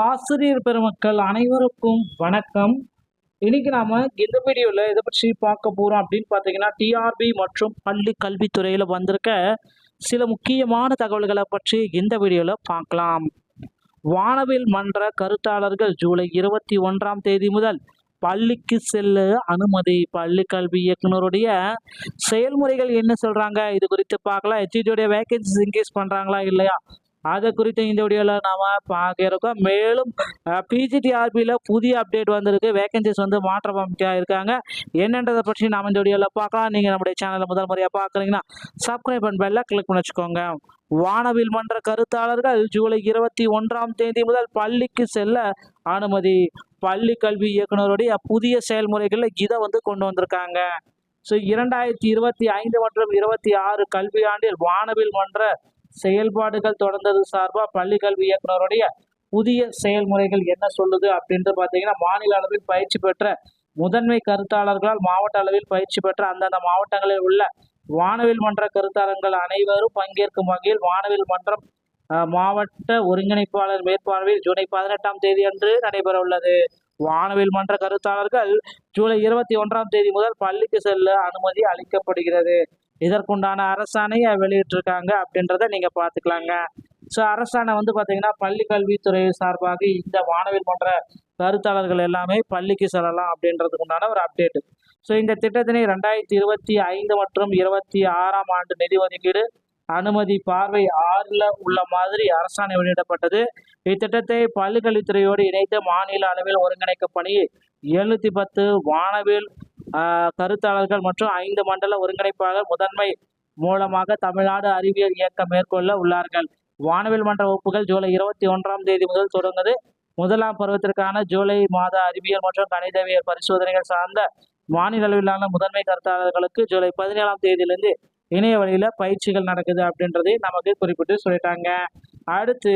ஆசிரியர் பெருமக்கள் அனைவருக்கும் வணக்கம். இன்னைக்கு நாம இந்த வீடியோவில் எதை பற்றி பார்க்க போகிறோம் அப்படின்னு பார்த்தீங்கன்னா டிஆர்பி மற்றும் பள்ளி கல்வித்துறையில் வந்திருக்க சில முக்கியமான தகவல்களை பற்றி இந்த வீடியோவில் பார்க்கலாம். வானவில் மன்ற கருத்தாளர்கள் ஜூலை இருபத்தி ஒன்றாம் தேதி முதல் பள்ளிக்கு செல்ல அனுமதி. பள்ளி கல்வி இயக்குனருடைய செயல்முறைகள் என்ன சொல்கிறாங்க இது குறித்து பார்க்கலாம். ஹெச்டியோடைய வேகன்சிஸ் இன்க்ரீஸ் பண்ணுறாங்களா இல்லையா? அதை குறித்து இந்த வீடியோவில் நாம் பார்க்க இருக்கோம். மேலும் பிஜிடிஆர்பியில் புதிய அப்டேட் வந்திருக்கு. வேகன்சிஸ் வந்து மாற்றம் அமைக்க இருக்காங்க. என்னன்றதை பற்றி நாம் இந்த வீடியோவில் பார்க்கலாம் நீங்கள் நம்முடைய சேனலை முதல் முறையாக பார்க்குறீங்கன்னா சப்ஸ்கிரைப் பண்ண பெல்ல கிளிக் பண்ணி வச்சுக்கோங்க. வானவில் மன்ற கருத்தாளர்கள் ஜூலை இருபத்தி ஒன்றாம் தேதி முதல் பள்ளிக்கு செல்ல அனுமதி. பள்ளி கல்வி இயக்குனருடைய புதிய செயல்முறைகளில் இதை வந்து கொண்டு வந்திருக்காங்க. ஸோ இரண்டாயிரத்தி இருபத்தி ஐந்து மற்றும் இருபத்தி ஆறு கல்வியாண்டில் வானவில் மன்ற செயல்பாடுகள் தொடர்ந்தது சார்பாக பள்ளி கல்வி இயக்குனருடைய புதிய செயல்முறைகள் என்ன சொல்லுது அப்படின்ட்டு பார்த்தீங்கன்னா மாநில அளவில் பயிற்சி பெற்ற முதன்மை கருத்தாளர்களால் மாவட்ட அளவில் பயிற்சி பெற்ற அந்தந்த மாவட்டங்களில் உள்ள வானவில் மன்ற கருத்தாளர்கள் அனைவரும் பங்கேற்கும் வகையில் வானவில் மன்றம் மாவட்ட ஒருங்கிணைப்பாளர் மேற்பார்வையில் ஜூலை பதினெட்டாம் தேதி அன்று நடைபெற உள்ளது. வானவில் மன்ற கருத்தாளர்கள் ஜூலை இருபத்தி ஒன்றாம் தேதி முதல் பள்ளிக்கு செல்ல அனுமதி அளிக்கப்படுகிறது. இதற்குண்டான அரசாணையை வெளியிட்டிருக்காங்க அப்படின்றத நீங்கள் பார்த்துக்கலாங்க. ஸோ அரசாணை வந்து பார்த்தீங்கன்னா பள்ளி கல்வித்துறை சார்பாக இந்த வானவில் போன்ற கருத்தாளர்கள் எல்லாமே பள்ளிக்கு செல்லலாம் அப்படின்றதுக்கு உண்டான ஒரு அப்டேட் ஸோ இந்த திட்டத்தினை ரெண்டாயிரத்தி இருபத்தி ஐந்து மற்றும் இருபத்தி ஆறாம் ஆண்டு நிதி ஒதுக்கீடு அனுமதி பார்வை ஆறில் உள்ள மாதிரி அரசாணை வெளியிடப்பட்டது. இத்திட்டத்தை பள்ளிக்கல்வித்துறையோடு இணைத்து மாநில அளவில் ஒருங்கிணைக்கும் பணி எழுநூத்தி பத்து வானவில் கருத்தாளர்கள் மற்றும் ஐந்து மண்டல ஒருங்கிணைப்பாளர் முதன்மை மூலமாக தமிழ்நாடு அறிவியல் இயக்கம் மேற்கொள்ள உள்ளார்கள். வானவில் மன்ற வகுப்புகள் ஜூலை இருபத்தி ஒன்றாம் தேதி முதல் தொடங்குது. முதலாம் பருவத்திற்கான ஜூலை மாத அறிவியல் மற்றும் கணிதவியல் பரிசோதனைகள் சார்ந்த மாநில அளவிலான முதன்மை கருத்தாளர்களுக்கு ஜூலை பதினேழாம் தேதியிலிருந்து இணைய வழியில பயிற்சிகள் நடக்குது அப்படின்றதை நமக்கு குறிப்பிட்டு சொல்லிட்டாங்க. அடுத்து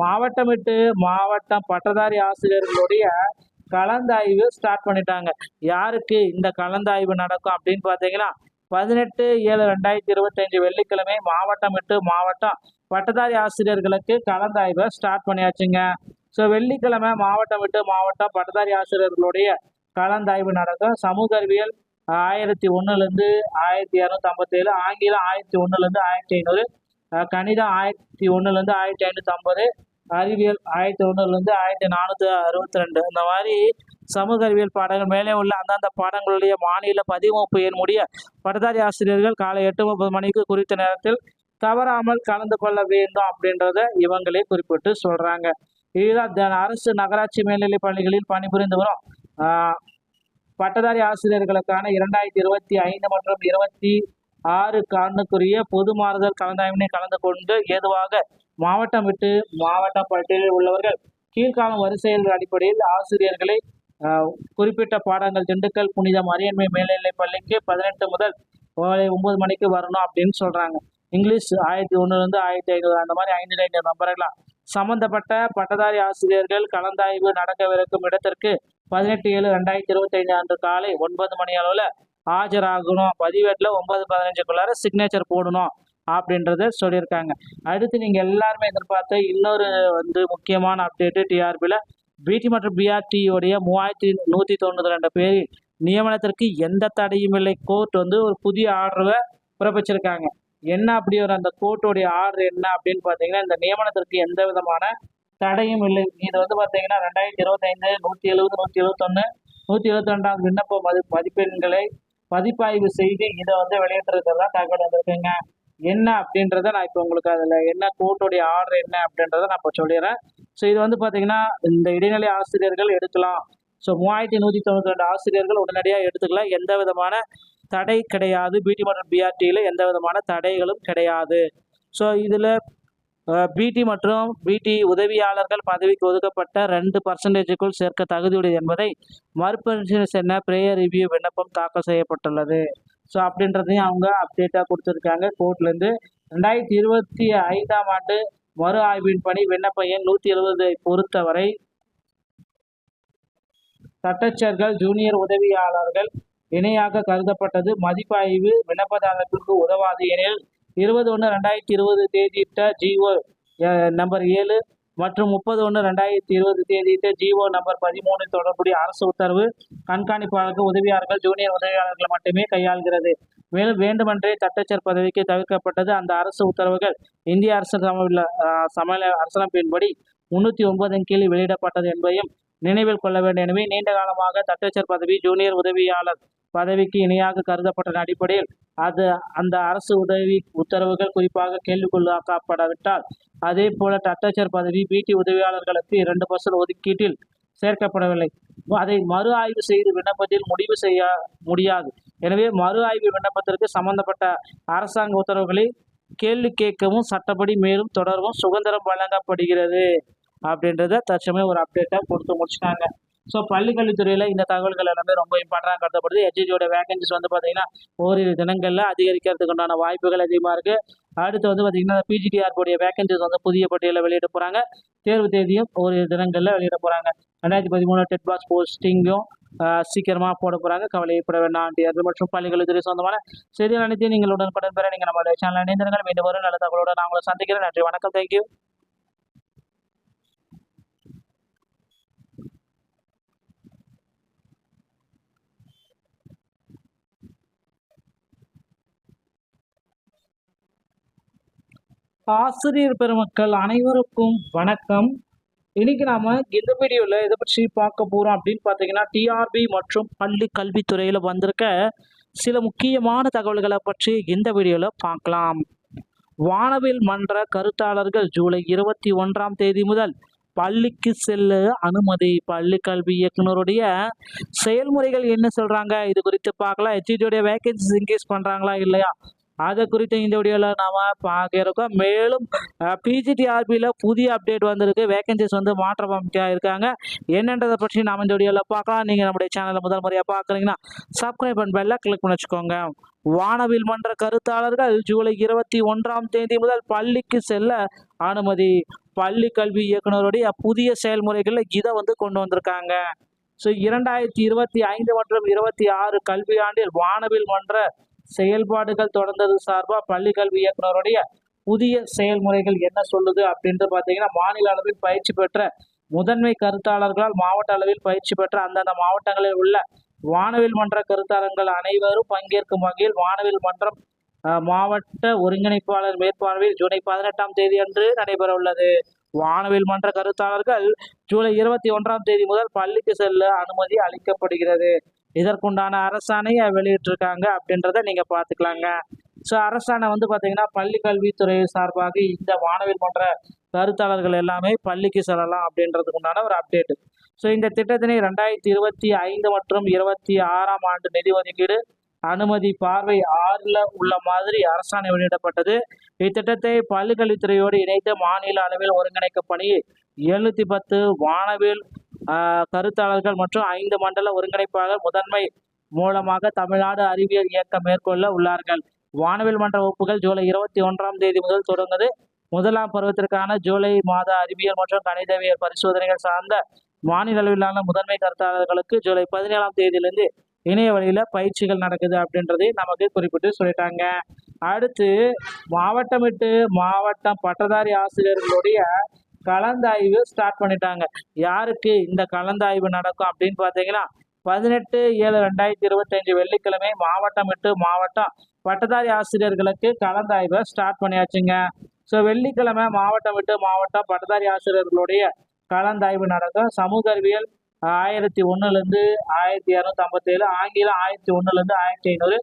மாவட்டமிட்டு மாவட்டம் பட்டதாரி ஆசிரியர்களுடைய கலந்தாய்வு ஸ்டார்ட் பண்ணிட்டாங்க. யாருக்கு இந்த கலந்தாய்வு நடக்கும் அப்படின்னு பார்த்தீங்கன்னா பதினெட்டு ஏழு ரெண்டாயிரத்தி இருபத்தஞ்சு வெள்ளிக்கிழமை மாவட்டம் விட்டு மாவட்டம் பட்டதாரி ஆசிரியர்களுக்கு கலந்தாய்வை ஸ்டார்ட் பண்ணியாச்சுங்க. ஸோ வெள்ளிக்கிழமை மாவட்டம் விட்டு மாவட்டம் பட்டதாரி ஆசிரியர்களுடைய கலந்தாய்வு நடக்கும். சமூக அறிவியல் ஆயிரத்தி ஒன்றுலேருந்து ஆயிரத்தி இரநூத்தி ஐம்பத்தேழு ஆங்கிலம் ஆயிரத்தி ஒன்றுலேருந்து ஆயிரத்தி ஐநூறு கணிதம் ஆயிரத்தி ஒன்றுலேருந்து ஆயிரத்தி ஐநூற்றி ஐம்பது அறிவியல் ஆயிரத்தி ஒன்றுலேருந்து ஆயிரத்தி நானூற்றி அறுபத்தி ரெண்டு இந்த மாதிரி சமூக அறிவியல் பாடங்கள் மேலே உள்ள அந்தந்த பாடங்களுடைய மாநில பதிவமைப்பு எண் முடிய பட்டதாரி ஆசிரியர்கள் காலை எட்டு முப்பது மணிக்கு குறித்த நேரத்தில் தவறாமல் கலந்து கொள்ள வேண்டும் அப்படின்றத இவங்களே குறிப்பிட்டு சொல்கிறாங்க இதுதான் த- அரசு நகராட்சி மேல்நிலை பள்ளிகளில் பணிபுரிந்து வரும் பட்டதாரி ஆசிரியர்களுக்கான இரண்டாயிரத்தி இருபத்தி ஐந்து மற்றும் இருபத்தி ஆறு காரணத்துக்குரிய பொது மாறுதல் கலந்தாய்வினை கலந்து கொண்டு ஏதுவாக மாவட்டம் விட்டு மாவட்ட பட்டியலில் உள்ளவர்கள் கீழ்காணும் வரிசைகள் அடிப்படையில் ஆசிரியர்களை குறிப்பிட்ட பாடங்கள் திண்டுக்கல் புனித மரியன்மை மேல்நிலை பள்ளிக்கு பதினெட்டு முதல் ஒன்பது மணிக்கு வரணும் அப்படின்னு சொல்றாங்க. இங்கிலீஷ் ஆயிரத்தி ஒன்றுலேருந்து ஆயிரத்தி ஐநூறு அந்த மாதிரி ஐந்து ஐந்து நம்பர்களாம் சம்பந்தப்பட்ட பட்டதாரி ஆசிரியர்கள் கலந்தாய்வு நடக்கவிருக்கும் இடத்திற்கு பதினெட்டு ஏழு ரெண்டாயிரத்தி இருபத்தி ஐந்து அன்று காலை ஒன்பது மணி அளவில் ஆஜராகணும். பதிவேட்டில் ஒன்பது பதினஞ்சுக்குள்ளார சிக்னேச்சர் போடணும் அப்படின்றத சொல்லியிருக்காங்க. அடுத்து நீங்கள் எல்லாருமே எதிர்பார்த்த இன்னொரு வந்து முக்கியமான அப்டேட்டு டிஆர்பியில் பிடி மற்றும் பிஆர்டியோடைய மூவாயிரத்தி நூற்றி தொண்ணூற்றி ரெண்டு பேர் நியமனத்திற்கு எந்த தடையும் இல்லை. கோர்ட் வந்து ஒரு புதிய ஆர்டரை பிறப்பிச்சிருக்காங்க. என்ன அப்படி ஒரு அந்த கோர்ட்டோடைய ஆர்டர் என்ன அப்படின்னு பார்த்தீங்கன்னா இந்த நியமனத்திற்கு எந்த விதமான தடையும் இல்லை. இது வந்து பார்த்தீங்கன்னா ரெண்டாயிரத்தி இருபத்தைந்து நூற்றி எழுபது நூற்றி எழுபத்தொன்று நூற்றி எழுபத்தி ரெண்டாம் விண்ணப்ப மதி மதிப்பெண்களை பதிப்பாய்வு செய்து இதை வந்து வெளியிட்டிருக்கிறதா தகவல் வந்திருக்குங்க. என்ன அப்படின்றத நான் இப்போ உங்களுக்கு அதில் என்ன கோர்ட்டோடைய ஆர்டர் என்ன அப்படின்றத நான் இப்போ சொல்லிடுறேன். ஸோ இது வந்து பார்த்தீங்கன்னா இந்த இடைநிலை ஆசிரியர்கள் எடுக்கலாம். ஸோ மூவாயிரத்தி நூற்றி தொண்ணூற்றி ரெண்டு ஆசிரியர்கள் உடனடியாக எடுத்துக்கலாம். எந்த விதமான தடை கிடையாது. பிடி மற்றும் பிஆர்டியில் எந்த விதமான தடைகளும் கிடையாது. ஸோ இதில் பிடி மற்றும் பிடி உதவியாளர்கள் பதவிக்கு ஒதுக்கப்பட்ட ரெண்டு பர்சன்டேஜுக்குள் சேர்க்க தகுதியுடையது என்பதை மறுபரிசீலனை செய்ய பிரேயர் ரிவ்யூ விண்ணப்பம் தாக்கல் செய்யப்பட்டுள்ளது. ஸோ அப்படின்றதையும் அவங்க அப்டேட்டாக கொடுத்துருக்காங்க. கோர்ட்லேருந்து ரெண்டாயிரத்தி இருபத்தி ஐந்தாம் ஆண்டு மறு ஆய்வின் பணி விண்ணப்ப எண் நூற்றி எழுபதை பொறுத்தவரை தட்டச்சர்கள் ஜூனியர் உதவியாளர்கள் இணையாக கருதப்பட்டது. மதிப்பாய்வு விண்ணப்பதாரத்திற்கு உதவாது எனில் இருபது ஒன்று ரெண்டாயிரத்தி இருபது தேதியிட்ட ஜிஓ நம்பர் ஏழு மற்றும் முப்பது ஒன்று ரெண்டாயிரத்தி இருபது தேதியிட்டு ஜிஓ நம்பர் பதிமூணு தொடர்புடைய அரசு உத்தரவு கண்காணிப்பாளர்கள் உதவியாளர்கள் ஜூனியர் உதவியாளர்களை மட்டுமே கையாள்கிறது. மேலும் வேண்டுமென்றே தட்டச்சர் பதவிக்கு தவிர்க்கப்பட்டது அந்த அரசு உத்தரவுகள் இந்திய அரசு சம சமல அரசமைப்பின்படி முன்னூற்றி ஒன்பதின் கீழ் வெளியிடப்பட்டது என்பதையும் நினைவில் கொள்ள வேண்டும். எனவே நீண்ட காலமாக தட்டச்சர் பதவி ஜூனியர் உதவியாளர் பதவிக்கு இணையாக கருதப்பட்ட அடிப்படையில் அது அந்த அரசு உதவி உத்தரவுகள் குறிப்பாக கேள்விக்குள்ளாக்கப்படாவிட்டால் அதே போல தட்டச்சர் பதவி பிடி உதவியாளர்களுக்கு இரண்டு பர்சன்ட் ஒதுக்கீட்டில் சேர்க்கப்படவில்லை. அதை மறு ஆய்வு செய்து விண்ணப்பத்தில் முடிவு செய்ய முடியாது. எனவே மறு ஆய்வு விண்ணப்பத்திற்கு சம்பந்தப்பட்ட அரசாங்க உத்தரவுகளை கேள்வி கேட்கவும் சட்டப்படி மேலும் தொடரவும் சுதந்திரம் வழங்கப்படுகிறது அப்படின்றத தற்சமயம் ஒரு அப்டேட்டாக கொடுத்து முடிச்சுட்டாங்க. ஸோ பள்ளிக்கல்வித்துறையில் இந்த தகவல்கள் எல்லாமே ரொம்ப இம்பார்ட்டண்டாக கருதப்படுது. ஹெச்ஜியோட வேகன்சிஸ் வந்து பார்த்தீங்கன்னா ஓரிரு தினங்களில் அதிகரிக்கிறதுக்கு உண்டான வாய்ப்புகள் அதிகமாக இருக்குது அடுத்து வந்து பார்த்தீங்கன்னா பிஜிடிஆர் உடைய வேகன்சிஸ் வந்து புதிய பட்டியலில் வெளியிட போகிறாங்க தேர்வு தேதியும் ஓரிரு தினங்களில் வெளியிட போகிறாங்க ரெண்டாயிரத்தி பதிமூணு டெட் பாஸ் போஸ்டிங்கும் சீக்கிரமாக போட போகிறாங்க கவலைப்பட வேண்டாம் தேர்வு மற்றும் பள்ளிக்கல்வித்துறை சொந்தமான செய்திகள் அனைத்தையும் நீங்கள் உடனுக்குடன் பெற நீங்கள் நம்மளுடைய சேனல் இணைந்திருங்கள். மீண்டும் வரும் நல்ல தகவலோடு நான் உங்களை சந்திக்கிறேன். நன்றி வணக்கம். தேங்க்யூ ஆசிரியர் பெருமக்கள் அனைவருக்கும் வணக்கம். இன்னைக்கு நாம இந்த வீடியோவில் இதை பற்றி பார்க்க போகிறோம் அப்படின்னு பார்த்தீங்கன்னா டிஆர்பி மற்றும் பள்ளி கல்வித்துறையில் வந்திருக்க சில முக்கியமான தகவல்களை பற்றி இந்த வீடியோவில் பார்க்கலாம். வானவில் மன்ற கருத்தாளர்கள் ஜூலை இருபத்தி ஒன்றாம் தேதி முதல் பள்ளிக்கு செல்ல அனுமதி. பள்ளி கல்வி இயக்குனருடைய செயல்முறைகள் என்ன சொல்கிறாங்க இது குறித்து பார்க்கலாம். எச்இடியோடைய வேகன்சிஸ் இன்க்ரீஸ் பண்ணுறாங்களா இல்லையா? அதை குறித்து இந்த வீடியோவில் நாம் பார்க்க இருக்கோம். மேலும் பிஜிடிஆர்பியில் புதிய அப்டேட் வந்திருக்கு. வேகன்சிஸ் வந்து மாற்றம் இருக்காங்க. என்னன்றதை பற்றி நாம் இந்த வீடியோவில் பார்க்கலாம். நீங்கள் நம்முடைய சேனலை முதல் முறையாக பார்க்குறீங்கன்னா சப்ஸ்கிரைப் பண்ண பெல்ல கிளிக் பண்ணி வச்சுக்கோங்க. வானவில் மன்ற கருத்தாளர்கள் ஜூலை இருபத்தி ஒன்றாம் தேதி முதல் பள்ளிக்கு செல்ல அனுமதி. பள்ளி கல்வி இயக்குனருடைய புதிய செயல்முறைகளில் இதை வந்து கொண்டு வந்திருக்காங்க. ஸோ இரண்டாயிரத்தி இருபத்தி ஐந்து மற்றும் இருபத்தி ஆறு கல்வியாண்டில் வானவில் மன்ற செயல்பாடுகள் தொடர்ந்தது சார்பாக பள்ளி கல்வி இயக்குனருடைய புதிய செயல்முறைகள் என்ன சொல்லுது அப்படின்ட்டு பார்த்தீங்கன்னா மாநில அளவில் பயிற்சி பெற்ற முதன்மை கருத்தாளர்களால் மாவட்ட அளவில் பயிற்சி பெற்ற அந்தந்த மாவட்டங்களில் உள்ள வானவில் மன்ற கருத்தாளர்கள் அனைவரும் பங்கேற்கும் வகையில் வானவில் மன்றம் மாவட்ட ஒருங்கிணைப்பாளர் மேற்பார்வையில் ஜூலை பதினெட்டாம் தேதி அன்று நடைபெற உள்ளது வானவில் மன்ற கருத்தாளர்கள் ஜூலை இருபத்தி ஒன்றாம் தேதி முதல் பள்ளிக்கு செல்ல அனுமதி அளிக்கப்படுகிறது. இதற்குண்டான அரசாணையை வெளியிட்டிருக்காங்க அப்படின்றத நீங்கள் பார்த்துக்கலாங்க. ஸோ அரசாணை வந்து பார்த்தீங்கன்னா பள்ளி கல்வித்துறை சார்பாக இந்த வானவில் போன்ற கருத்தாளர்கள் எல்லாமே பள்ளிக்கு செல்லலாம் அப்படின்றதுக்கு உண்டான ஒரு அப்டேட் ஸோ இந்த திட்டத்தினை ரெண்டாயிரத்தி இருபத்தி ஐந்து மற்றும் இருபத்தி ஆறாம் ஆண்டு நிதி ஒதுக்கீடு அனுமதி பார்வை ஆறில் உள்ள மாதிரி அரசாணை வெளியிடப்பட்டது. இத்திட்டத்தை பள்ளிக்கல்வித்துறையோடு இணைத்து மாநில அளவில் ஒருங்கிணைக்கும் பணி எழுநூத்தி பத்து வானவில் கருத்தாளர்கள் மற்றும் ஐந்து மண்டல ஒருங்கிணைப்பாளர் முதன்மை மூலமாக தமிழ்நாடு அறிவியல் இயக்கம் மேற்கொள்ள உள்ளார்கள். வானவில் மன்ற வகுப்புகள் ஜூலை இருபத்தி ஒன்றாம் தேதி முதல் தொடங்குது. முதலாம் பருவத்திற்கான ஜூலை மாத அறிவியல் மற்றும் கணிதவியல் பரிசோதனைகள் சார்ந்த மாநில அளவிலான முதன்மை கருத்தாளர்களுக்கு ஜூலை பதினேழாம் தேதியிலிருந்து இணைய வழியில் பயிற்சிகள் நடக்குது அப்படின்றதை நமக்கு குறிப்பிட்டு சொல்லிட்டாங்க. அடுத்து மாவட்டமிட்டு மாவட்டம் பட்டதாரி ஆசிரியர்களுடைய கலந்தாய்வு ஸ்டார்ட் பண்ணிட்டாங்க. யாருக்கு இந்த கலந்தாய்வு நடக்கும் அப்படின்னு பார்த்தீங்கன்னா பதினெட்டு ஏழு ரெண்டாயிரத்தி இருபத்தஞ்சு வெள்ளிக்கிழமை மாவட்டம் விட்டு மாவட்டம் பட்டதாரி ஆசிரியர்களுக்கு கலந்தாய்வை ஸ்டார்ட் பண்ணியாச்சுங்க. ஸோ வெள்ளிக்கிழமை மாவட்டம் விட்டு மாவட்டம் பட்டதாரி ஆசிரியர்களுடைய கலந்தாய்வு நடக்கும். சமூக அறிவியல் ஆயிரத்தி ஒன்றுலேருந்து ஆயிரத்தி இரநூத்தி ஐம்பத்தேழு ஆங்கிலம் ஆயிரத்தி ஒன்றுலேருந்து ஆயிரத்தி ஐநூறு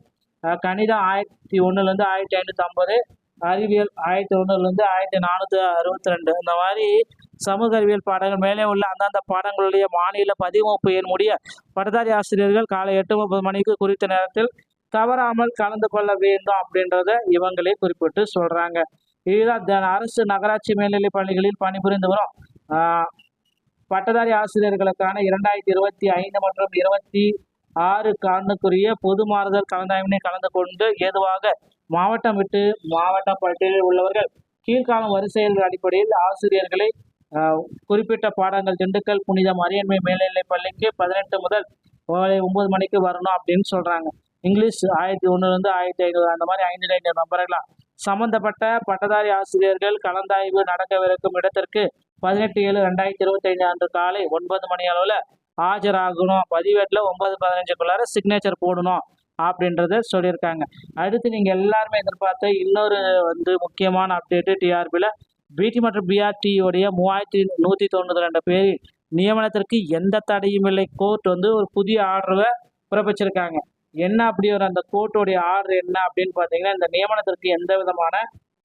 கணிதம் ஆயிரத்தி ஒன்றுலேருந்து ஆயிரத்தி ஐநூற்றி ஐம்பது அறிவியல் ஆயிரத்தி ஒன்றுலேருந்து ஆயிரத்தி நானூற்றி அறுபத்தி ரெண்டு இந்த மாதிரி சமூக அறிவியல் பாடங்கள் மேலே உள்ள அந்தந்த பாடங்களுடைய மாநில பதிவமைப்பு எண் முடிய பட்டதாரி ஆசிரியர்கள் காலை எட்டு முப்பது மணிக்கு குறித்த நேரத்தில் தவறாமல் கலந்து கொள்ள வேண்டும் அப்படின்றத இவங்களே குறிப்பிட்டு சொல்கிறாங்க இதுதான் அரசு நகராட்சி மேல்நிலை பள்ளிகளில் பணிபுரிந்து வரும். பட்டதாரி ஆசிரியர்களுக்கான இரண்டாயிரத்தி இருபத்தி ஐந்து மற்றும் இருபத்தி ஆறு காரணக்குரிய பொது மாறுதல் கலந்தாய்வினை கலந்து கொண்டு ஏதுவாக மாவட்டம் விட்டு மாவட்ட பட்டியலில் உள்ளவர்கள் கீழ்காலம் வரிசைகள் அடிப்படையில் ஆசிரியர்களை குறிப்பிட்ட பாடங்கள் திண்டுக்கல் புனித மரியன்மை மேல்நிலை பள்ளிக்கு பதினெட்டு முதல் ஒன்பது மணிக்கு வரணும் அப்படின்னு சொல்கிறாங்க இங்கிலீஷ் ஆயிரத்தி ஒன்றுலேருந்து ஆயிரத்தி ஐநூறு அந்த மாதிரி ஐந்து ஐந்து நம்பர்களாம் சம்பந்தப்பட்ட பட்டதாரி ஆசிரியர்கள் கலந்தாய்வு நடக்கவிருக்கும் இடத்திற்கு பதினெட்டு ஏழு ரெண்டாயிரத்தி இருபத்தி ஐந்து அன்று காலை ஒன்பது மணி அளவில் ஆஜராகணும். பதிவேட்டில் ஒன்பது பதினஞ்சுக்குள்ளார சிக்னேச்சர் போடணும். அப்படின்றத சொல்லியிருக்காங்க. அடுத்து நீங்கள் எல்லாருமே எதிர்பார்த்த இன்னொரு வந்து முக்கியமான அப்டேட்டு டிஆர்பியில் பிடி மற்றும் பிஆர்டியோடைய மூவாயிரத்தி நூற்றி தொண்ணூற்றி ரெண்டு பேர் நியமனத்திற்கு எந்த தடையும் இல்லை. கோர்ட் வந்து ஒரு புதிய ஆர்டரை பிறப்பிச்சிருக்காங்க. என்ன அப்படி ஒரு அந்த கோர்ட்டோடைய ஆர்டர் என்ன அப்படின்னு பார்த்தீங்கன்னா இந்த நியமனத்திற்கு எந்த விதமான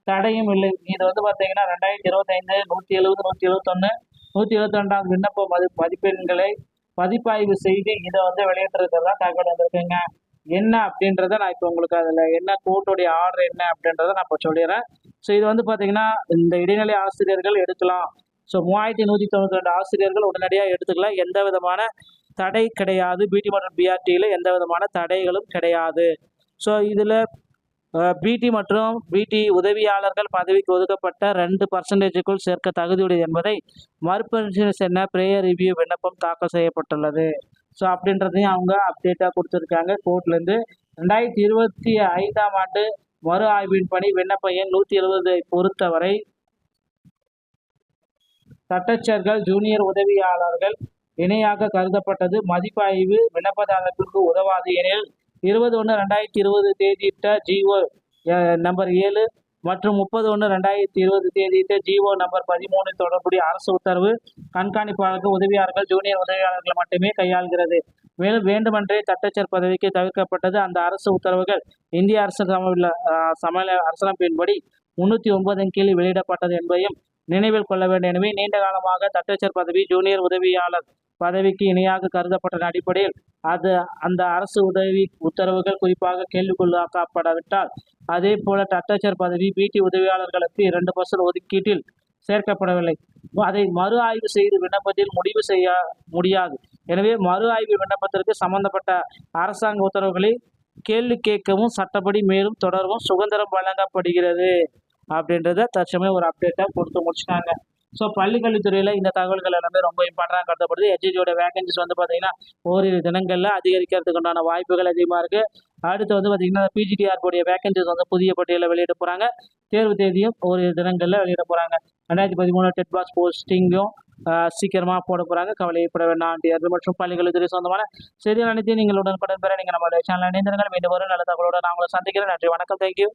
தடையும் இல்லை. இது வந்து பார்த்தீங்கன்னா ரெண்டாயிரத்தி இருபத்தைந்து நூற்றி எழுபது நூற்றி எழுபத்தொன்று நூற்றி எழுபத்தி ரெண்டாவது விண்ணப்ப மதி மதிப்பெண்களை பதிப்பாய்வு செய்து இதை வந்து வெளியிட்டிருக்கிறதா தகவல் வந்திருக்குங்க. என்ன அப்படின்றத நான் இப்போ உங்களுக்கு அதில் என்ன கோர்ட்டோடைய ஆர்டர் என்ன அப்படின்றத நான் இப்போ சொல்லிடுறேன். ஸோ இது வந்து பார்த்தீங்கன்னா இந்த இடைநிலை ஆசிரியர்கள் எடுக்கலாம். ஸோ மூவாயிரத்தி நூற்றி தொண்ணூற்றி ரெண்டு ஆசிரியர்கள் உடனடியாக எடுத்துக்கலாம். எந்த விதமான தடை கிடையாது. பிடி மற்றும் பிஆர்டியில் எந்த விதமான தடைகளும் கிடையாது. ஸோ இதில் பிடி மற்றும் பிடி உதவியாளர்கள் பதவிக்கு ஒதுக்கப்பட்ட ரெண்டு பர்சன்டேஜுக்குள் சேர்க்க தகுதியுடையது என்பதை மறுபரிசீலனை செய்ய பிரேயர் ரிவ்யூ விண்ணப்பம் தாக்கல் செய்யப்பட்டுள்ளது. ஸோ அப்படின்றதையும் அவங்க அப்டேட்டாக கொடுத்துருக்காங்க. கோர்ட்லேருந்து ரெண்டாயிரத்தி இருபத்தி ஐந்தாம் ஆண்டு மறு ஆய்வின் பணி விண்ணப்ப எண் நூற்றி எழுபதை பொறுத்தவரை தட்டச்சர்கள் ஜூனியர் உதவியாளர்கள் இணையாக கருதப்பட்டது. மதிப்பாய்வு விண்ணப்பதாரர்களுக்கு உதவாது எனில் இருபது ஒன்று ரெண்டாயிரத்தி இருபது தேதியிட்ட ஜிஓ நம்பர் ஏழு மற்றும் முப்பது ஒன்று ரெண்டாயிரத்தி இருபது தேதியிட்ட ஜிஓ நம்பர் பதிமூணு தொடர்புடைய அரசு உத்தரவு கண்காணிப்பாளர்கள் உதவியாளர்கள் ஜூனியர் உதவியாளர்கள் மட்டுமே கையாள்கிறது. மேலும் வேண்டுமென்றே தட்டச்சர் பதவிக்கு தவிர்க்கப்பட்டது அந்த அரசு உத்தரவுகள் இந்திய அரசு சம சமல அரசமைப்பின்படி முன்னூற்றி ஒன்பதின் கீழ் வெளியிடப்பட்டது என்பதையும் நினைவில் கொள்ள வேண்டும் எனவே நீண்ட காலமாக தட்டச்சர் பதவி ஜூனியர் உதவியாளர் பதவிக்கு இணையாக கருதப்பட்ட அடிப்படையில் அது அந்த அரசு உதவி உத்தரவுகள் குறிப்பாக கேள்விக்குள்ளாக்கப்படாவிட்டால் அதே போல தட்டச்சர் பதவி பிடி உதவியாளர்களுக்கு இரண்டு பர்சன்ட் ஒதுக்கீட்டில் சேர்க்கப்படவில்லை. அதை மறு ஆய்வு செய்து விண்ணப்பத்தில் முடிவு செய்ய முடியாது. எனவே மறு ஆய்வு விண்ணப்பத்திற்கு சம்பந்தப்பட்ட அரசாங்க உத்தரவுகளை கேள்வி கேட்கவும் சட்டப்படி மேலும் தொடரவும் சுதந்திரம் வழங்கப்படுகிறது அப்படின்றத தற்சமயம் ஒரு அப்டேட்டாக கொடுத்து முடிச்சிட்டாங்க. ஸோ பள்ளிக்கல்வித்துறையில் இந்த தகவல்கள் எல்லாமே ரொம்ப இம்பார்ட்டண்டாக கருதப்படுது. ஹெச்ஜியோட வேகன்சிஸ் வந்து பார்த்தீங்கன்னா ஓரிரு தினங்களில் அதிகரிக்கிறதுக்கு உண்டான வாய்ப்புகள் அதிகமாக இருக்குது அடுத்து வந்து பார்த்தீங்கன்னா பிஜிடிஆர்போடைய வேகன்சிஸ் வந்து புதிய பட்டியலில் வெளியிட போகிறாங்க தேர்வு தேதியும் ஓரிரு தினங்களில் வெளியிட போகிறாங்க ரெண்டாயிரத்தி பதிமூணு டெட் பாஸ் போஸ்டிங்கும் சீக்கிரமாக போட போகிறாங்க கவலைப்பட வேண்டாம் டிஆர்பி மற்றும் பள்ளிக்கல்வித்துறை சொந்தமான செய்திகள் அனைத்தையும் நீங்கள் உடனுக்குடன் பெற நீங்கள் நம்மளுடைய சேனல் இணைந்திருங்கள். மீண்டும் வரும் நல்ல தகவலோடு நான் உங்களை சந்திக்கிறேன் நன்றி வணக்கம் தேங்க்யூ